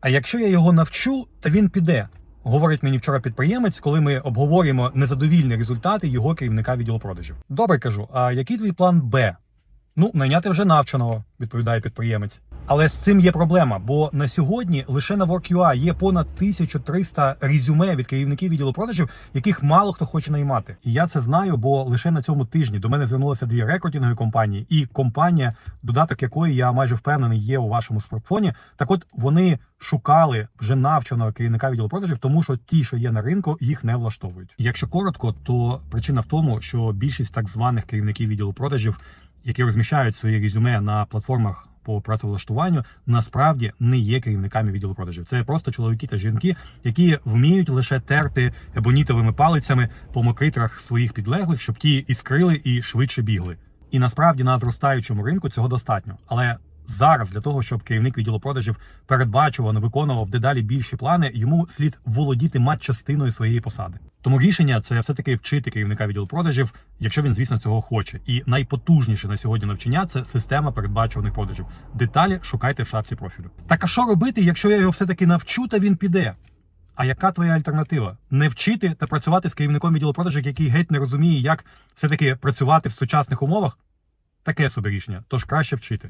А якщо я його навчу, то він піде. Говорить мені вчора підприємець, коли ми обговорюємо незадовільні результати його керівника відділу продажів. Добре кажу, а який твій план Б? Ну, найняти вже навченого, відповідає підприємець. Але з цим є проблема, бо на сьогодні лише на Work.ua є понад 1300 резюме від керівників відділу продажів, яких мало хто хоче наймати. І я це знаю, бо лише на цьому тижні до мене звернулися дві рекрутингові компанії, і компанія, додаток якої я майже впевнений є у вашому смартфоні. Так от вони шукали вже навченого керівника відділу продажів, тому що ті, що є на ринку, їх не влаштовують. Якщо коротко, то причина в тому, що більшість так званих керівників відділу продажів, які розміщають свої резюме на платформах по працевлаштуванню, насправді не є керівниками відділу продажів. Це просто чоловіки та жінки, які вміють лише терти ебонітовими палицями по мокритрах своїх підлеглих, щоб ті іскрили і швидше бігли. І насправді на зростаючому ринку цього достатньо. Але зараз для того, щоб керівник відділу продажів передбачувано виконував дедалі більші плани, йому слід володіти матчастиною своєї посади. Тому рішення це все таки вчити керівника відділу продажів, якщо він, звісно, цього хоче. І найпотужніше на сьогодні навчання це система передбачуваних продажів. Деталі шукайте в шапці профілю. Так а що робити, якщо я його все таки навчу, та він піде? А яка твоя альтернатива? Не вчити та працювати з керівником відділу продажів, який геть не розуміє, як все таки працювати в сучасних умовах? Таке собі рішення, тож краще вчити.